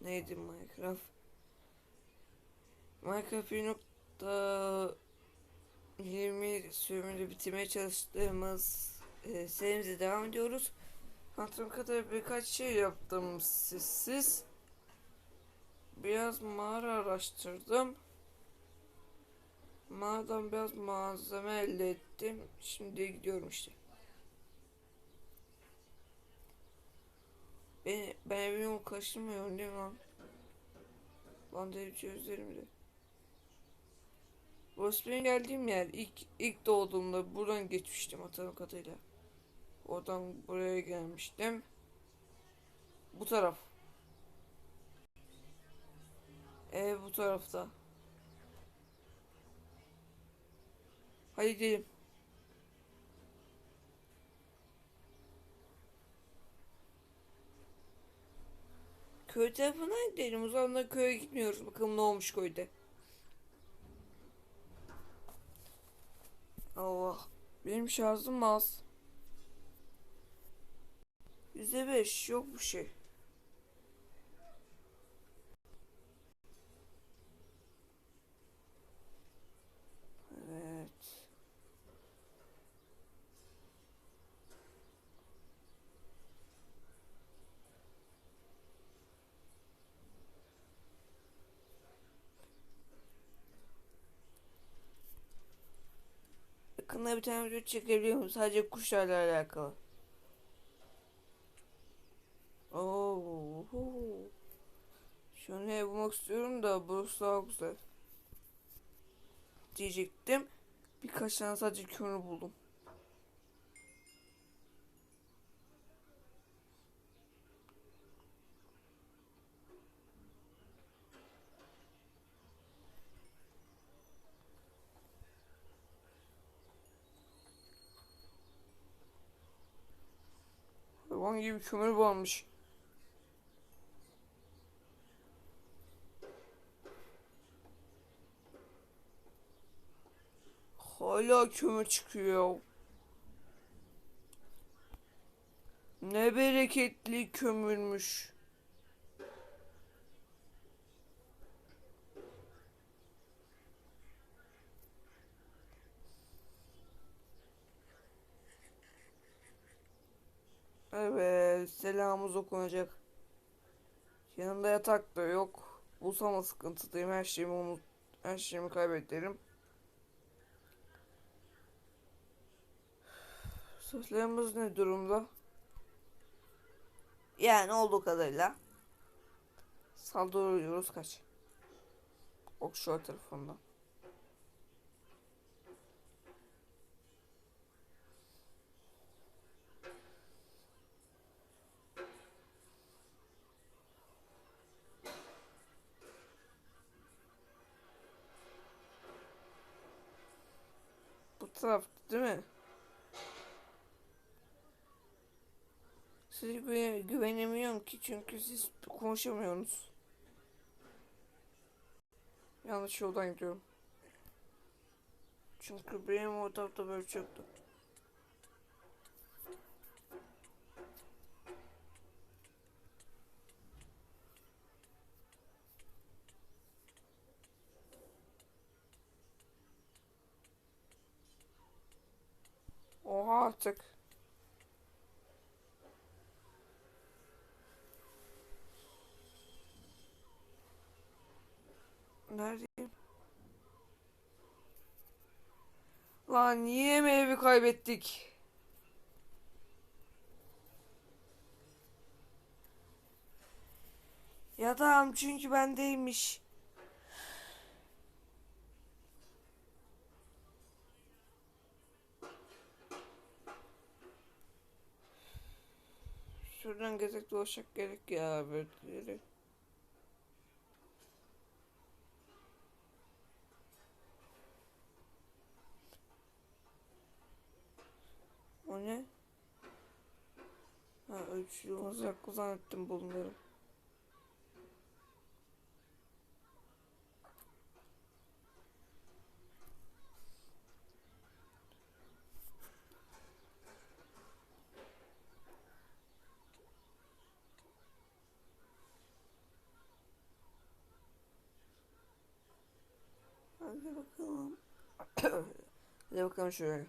Neydi Minecraft? Minecraft 1.20 sürümünü bitirmeye çalıştığımız e, serimize devam ediyoruz. Hatırım kadar birkaç şey yaptım sizsiz. Biraz mağara araştırdım. Mağaradan biraz malzeme elde ettim. Şimdi gidiyorum işte. Ben, ben evime yol kaçırmıyorum değil mi lan? Lan deli çözerim de. Burası benim geldiğim yer. İlk, ilk doğduğumda buradan geçmiştim hatırladığım kadarıyla. Oradan buraya gelmiştim. Bu taraf. Ev bu tarafta. Hadi gidelim. Köy tarafına gidelim. O zaman köye gitmiyoruz. Bakalım ne olmuş köyde. Allah. Benim şarjım az. Yüzde beş. Yok bir şey. Evet. Yakında bir tane video çekebiliyorum. Sadece kuşlarla alakalı. Oo. Şunu ev bulmak istiyorum da burası daha güzel. Diyecektim. Birkaç tane sadece kömür buldum. Hayvan gibi kömür varmış. Hala kömür çıkıyor. Ne bereketli kömürmüş. Evet, selamımız okunacak. Yanında yatak da yok. Bulsam sıkıntıdayım. Her şeyimi unut, her şeyimi kaybederim. Sözlerimiz ne durumda? Yani olduğu kadarıyla. Saldırıyoruz kaç. Offshore tarafından. Bu taraf değil mi? Size güve güvenemiyorum ki çünkü siz konuşamıyorsunuz. Yanlış yoldan gidiyorum. Çünkü benim o tarafta böyle çöktü. Artık. Neredeyim? Lan niye mi evi kaybettik? Ya tamam çünkü bendeymiş. Şuradan gezek dolaşacak gerek ya böyle. O ne? Ha ölçülü uzaklı zannettim bunları. Hadi bakalım. Hadi bakalım şöyle.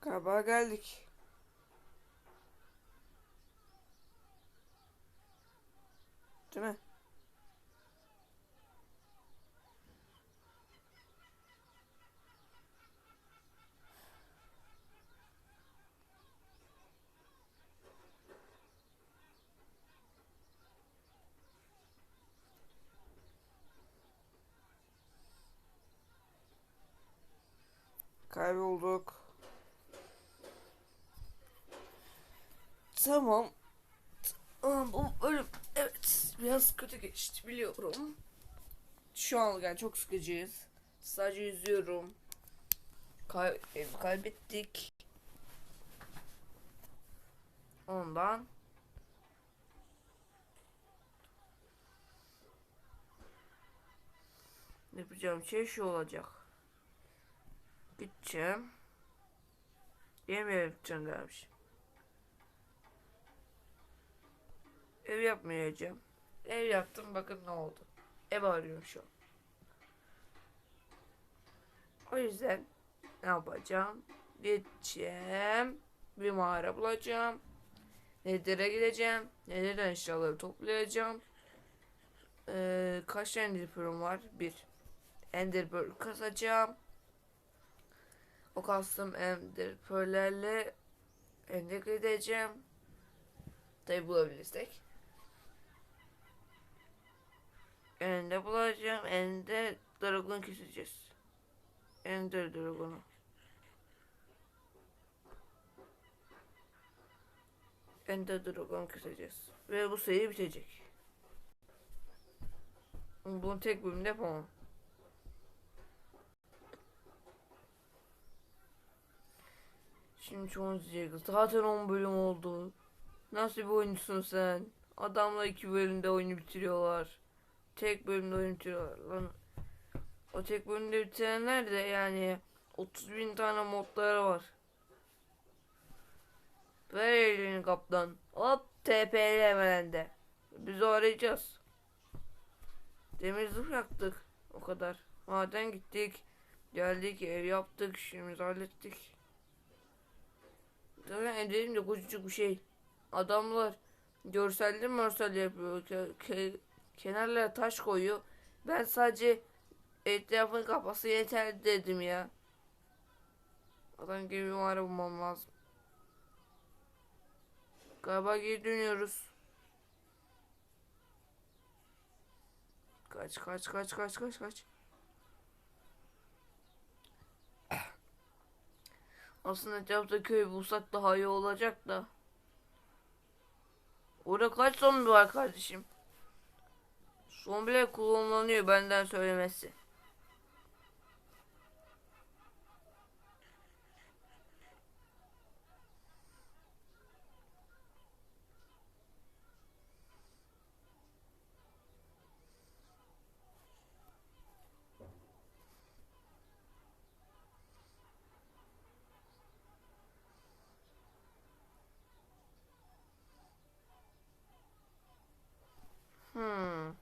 Galiba geldik. Değil mi? Kaybolduk. Tamam. Tamam bu bölüm evet biraz kötü geçti biliyorum. Şu an yani çok sıkıcıyız. Sadece yüzüyorum. Kay kaybettik. Ondan yapacağım şey şu olacak. Gideceğim. Yemeğe gideceğim dermişim. Ev yapmayacağım. Ev yaptım bakın ne oldu. Ev arıyorum şu an. O yüzden ne yapacağım? Gideceğim. Bir mağara bulacağım. Nether'e gideceğim. Nether'den eşyaları toplayacağım. Ee, kaç Ender Pearl'üm var? Bir. Ender Pearl kazacağım. O kastım Ender Pearl'lerle entegre edeceğim. Tabi bulabilirsek. Ender bulacağım. Ender Dragon keseceğiz. Ender Dragon'u. Ender Dragon keseceğiz. Ve bu seri bitecek. Bunu tek bölümde yapamam. Şimdi çoğunuz diyecek. Zaten 10 bölüm oldu. Nasıl bir oyuncusun sen? Adamla iki bölümde oyunu bitiriyorlar. Tek bölümde oyunu bitiriyorlar. Lan o tek bölümde bitirenler de yani 30 bin tane modları var. Ver elini kaptan. Hop TP'li hemen de. Biz arayacağız. Demir zırh yaktık. O kadar. Maden gittik. Geldik ev yaptık. işimizi hallettik. Zaten evlerim de küçücük bir şey. Adamlar görselli mörsel yapıyor. Ke- ke- kenarlara taş koyuyor. Ben sadece etrafın kapası yeter dedim ya. Adam gibi bir mağara bulmam lazım. Galiba geri dönüyoruz. Kaç kaç kaç kaç kaç kaç. Aslında etrafta köy bulsak daha iyi olacak da. Orada kaç zombi var kardeşim? Zombiler kullanılıyor benden söylemesi. Hmm.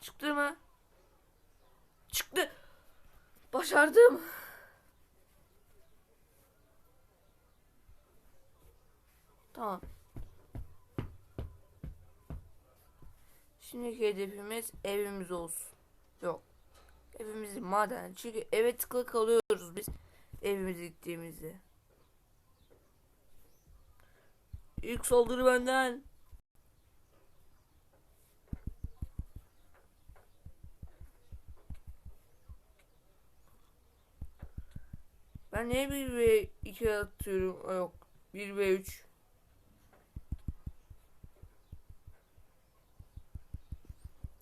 Çıktı mı? Çıktı. Başardım. Tamam. Şimdiki hedefimiz evimiz olsun. Yok. Evimizi maden. Çünkü eve tıkılı kalıyoruz biz. Evimize gittiğimizde. İlk saldırı benden. Ben niye 1 ve 2 atıyorum? Yok. 1 ve 3.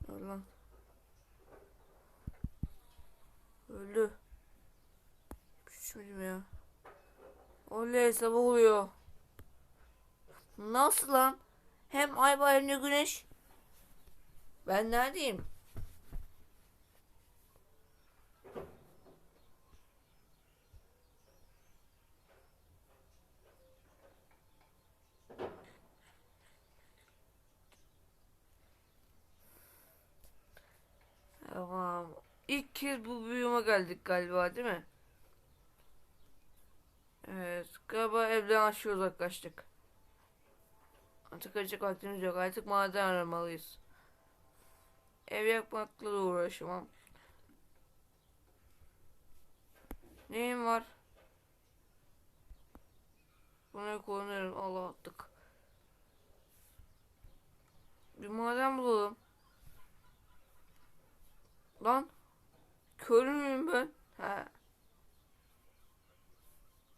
Allah. Öldü. Düşmedim ya. Oley sabah oluyor. Nasıl lan? Hem ay var hem de güneş. Ben neredeyim? Tamam. İlk kez bu büyüme geldik galiba değil mi? Evet. Galiba evden aşağı uzaklaştık. Artık kaçacak vaktimiz yok. Artık maden aramalıyız. Ev yakmakla da uğraşamam. Neyim var? Buna kullanırım. Allah attık. Bir maden bulalım. Lan. Kör müyüm ben? He.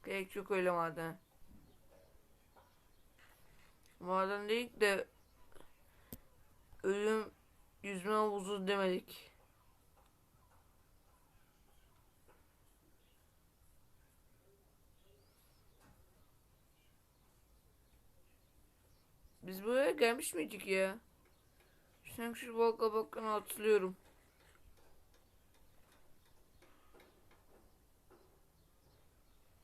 Gerek yok öyle maden. Maden değil de ölüm yüzme havuzu demedik. Biz buraya gelmiş miydik ya? Sanki şu bal kabaklarını hatırlıyorum.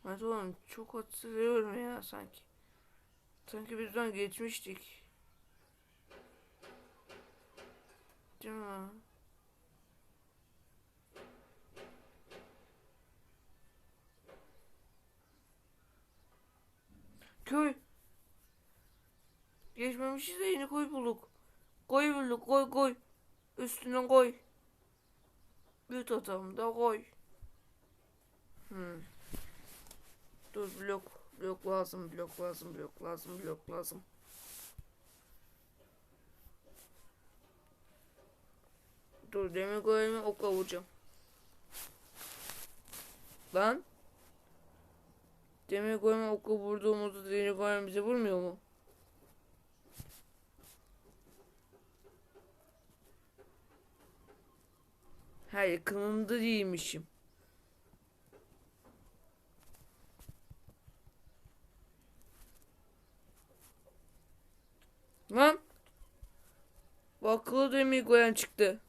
Evet oğlum çok hatırlıyorum ya sanki. Sanki bizden geçmiştik. Değil mi? Köy. Geçmemişiz de yeni koy bulduk. Koy bulduk koy koy. Üstüne koy. Bir tatam da koy. Hmm. Dur blok. Blok lazım, blok lazım, blok lazım, blok lazım. Dur demir golemi okla vuracağım. Lan. Demir golemi okla vurduğumuzda demir golem bize vurmuyor mu? Ha yakınında değilmişim. Lan. Bu akıllı demir golem çıktı.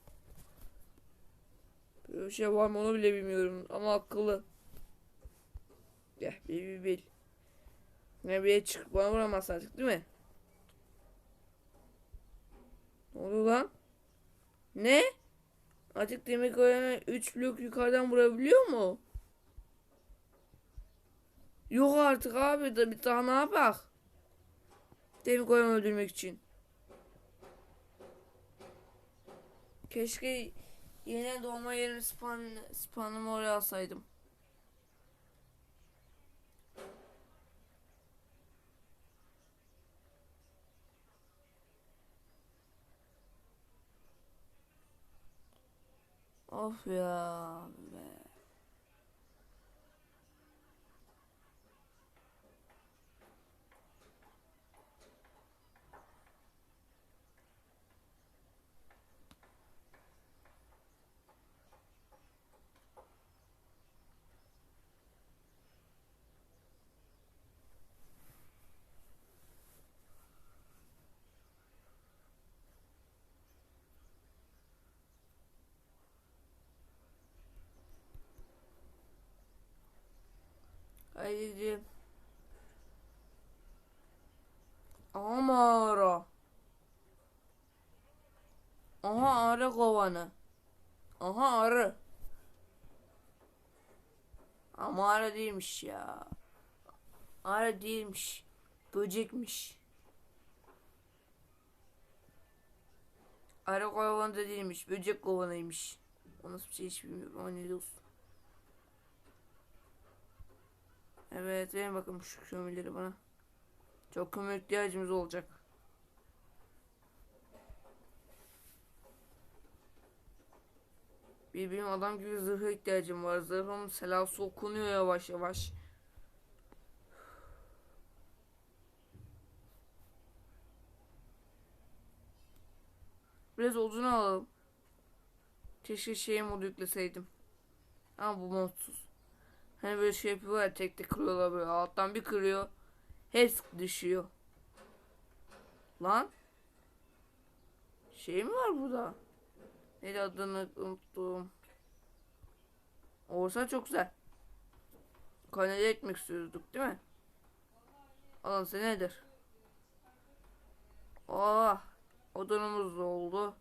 Böyle bir şey var mı onu bile bilmiyorum ama akıllı. Ya bil bil bil. Ne bir çık bana vuramaz artık değil mi? Ne oluyor lan? Ne? Artık demir goleme 3 blok yukarıdan vurabiliyor mu? Yok artık abi da bir daha ne yapak? Demir golemi öldürmek için. Keşke yeni doğma yerini spawn, spawnımı oraya alsaydım. Of ya be. Haydi gidelim. Aha arı kovanı. Aha arı. Ama arı değilmiş ya. Arı değilmiş. Böcekmiş. Arı kovanı da değilmiş. Böcek kovanıymış. O nasıl bir şey hiç bilmiyorum ama ne olsun. Evet verin bakın şu kömürleri bana. Çok kömür ihtiyacımız olacak. Bir benim adam gibi zırha ihtiyacım var. Zırhım selası okunuyor yavaş yavaş. Biraz odun alalım. Keşke şey modu yükleseydim. Ama bu modsuz. Hani böyle şey yapıyorlar tek tek kırıyorlar böyle alttan bir kırıyor. Hepsi düşüyor. Lan. Şey mi var burada? Neydi adını unuttum. Olsa çok güzel. Kanalize etmek istiyorduk değil mi? Alın sen nedir? Oh, odunumuz da oldu.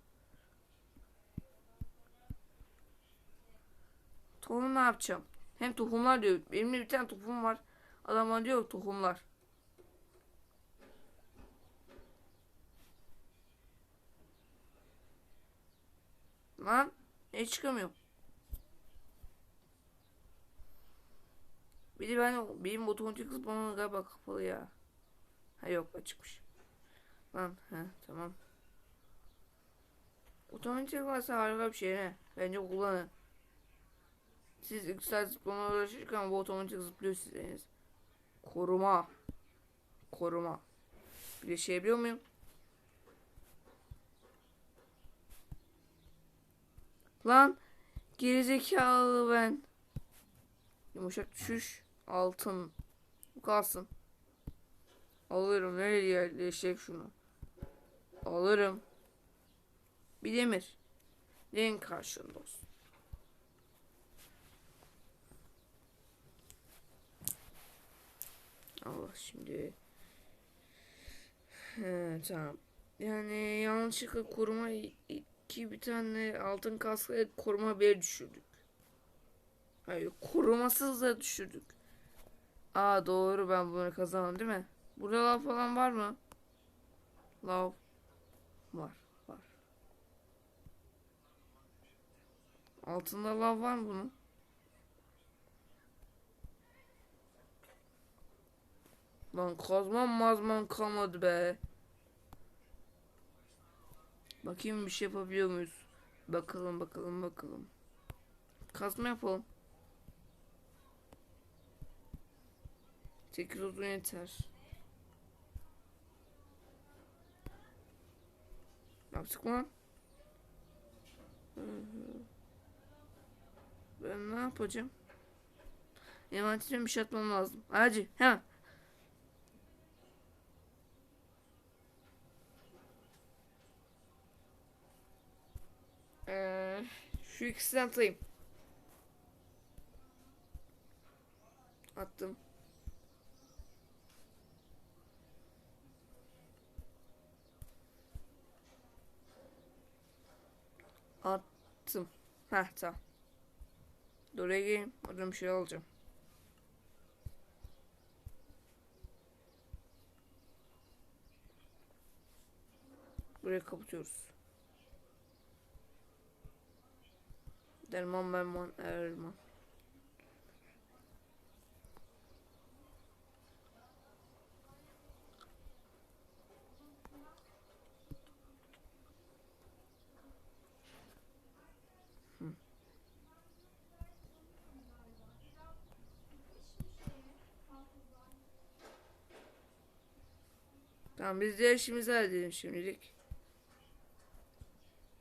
Tohum ne yapacağım? Hem tohumlar diyor. Benim de bir tane tohum var. Adam bana diyor tohumlar. Lan ne çıkamıyorum. Bir de ben benim otomatik zıplamam galiba kapalı ya. Ha yok açıkmış. Lan ha tamam. Otomatik varsa harika bir şey ne? Bence kullanın. Siz ilk saat zıplama uğraşırken bu otomatik zıplıyor sizeniz. Koruma. Koruma. Bir de şey biliyor muyum? Lan gerizekalı ben. Yumuşak düşüş altın. Bu kalsın. Alırım. Nereye yerleşecek şunu? Alırım. Bir demir. Neyin karşılığında olsun? Allah şimdi. He, tamam. Yani yanlışlıkla koruma iki bir tane altın kaskı koruma bir düşürdük. Hayır korumasız da düşürdük. Aa doğru ben bunu kazandım değil mi? Burada lav falan var mı? Lav var var. Altında lav var mı bunun? Lan kazmam mazmam kalmadı be. Bakayım bir şey yapabiliyor muyuz? Bakalım bakalım bakalım. Kazma yapalım. 8 odun yeter. Yaptık mı? Ben ne yapacağım? Envanterime bir şey atmam lazım. Hacı hemen. Ee, şu ikisinden atayım. Attım. Attım. Heh tamam. Dur geleyim. Oradan bir şey alacağım. Burayı kapatıyoruz. Derman merman erman. Tamam biz de işimizi halledelim şimdilik.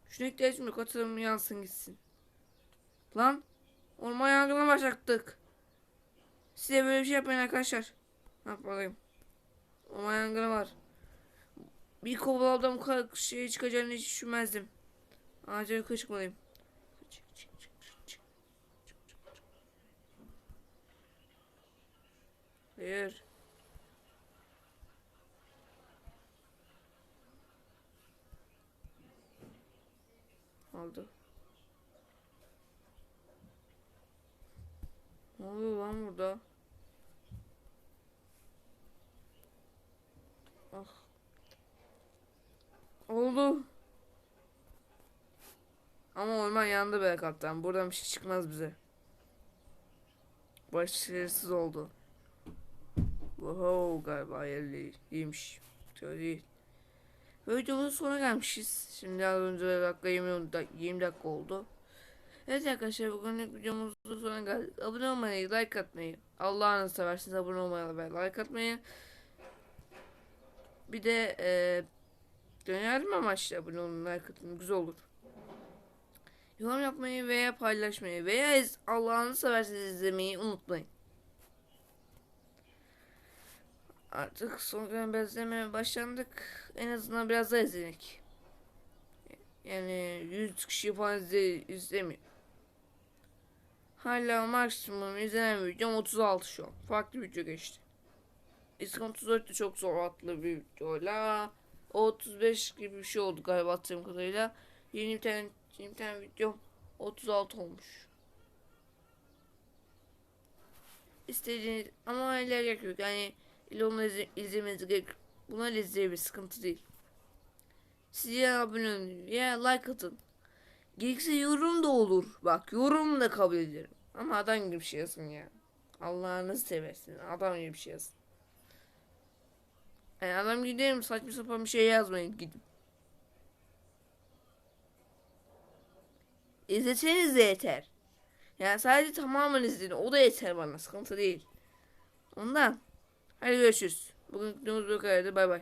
Şuna ihtiyacım yok. Atılım yansın gitsin. Lan. Orman yangına başlattık. Size böyle bir şey yapmayın arkadaşlar. Ne yapayım? Orman yangını var. Bir kovalardan bu kadar şey çıkacağını hiç düşünmezdim. Ağaca yukarı çıkmalıyım. Çık, çık, çık, çık, çık. Hayır. Aldı. Ne oluyor lan burada? Ah. Oldu. Ama orman yandı be kaptan. Buradan bir şey çıkmaz bize. Başarısız oldu. Wow galiba yerli iyiymiş. Değil. Videomuzun sonuna gelmişiz. Şimdi az önce dakika 20, dak- 20 dakika oldu. Evet arkadaşlar bugünlük videomuzun sonuna geldik. Abone olmayı, like atmayı, Allah'ını seversiniz abone olmayı ve like atmayı. Bir de eee önerim amaçlı abone olun, like atın. Güzel olur. Yorum yapmayı veya paylaşmayı veya Allah'ını seversiniz izlemeyi unutmayın. Artık son gün bezlemeye başlandık. En azından biraz daha izledik. Yani 100 kişi falan izle, izlemiyor. Hala maksimum izlenen videom 36 şu an. Farklı video geçti. İskan 34 de çok zor atlı bir videoyla. O 35 gibi bir şey oldu galiba attığım kadarıyla. Yeni bir tane, yeni bir tane videom 36 olmuş. İstediğiniz ama öyle gerek yok. Yani onları izle, izlemeniz gerek. Bunları izleyebilir sıkıntı değil. Siz ya abone olun ya like atın. Gerekse yorum da olur. Bak yorum da kabul ederim. Ama adam gibi bir şey yazın ya. Allah'ını seversin. Adam gibi bir şey yazın. Yani adam mi? Saçma sapan bir şey yazmayın gidin. İzleseniz de yeter. Yani sadece tamamen izleyin. O da yeter bana. Sıkıntı değil. Ondan. Hadi görüşürüz. Bugün videomuz bu kadardı. Bay bay.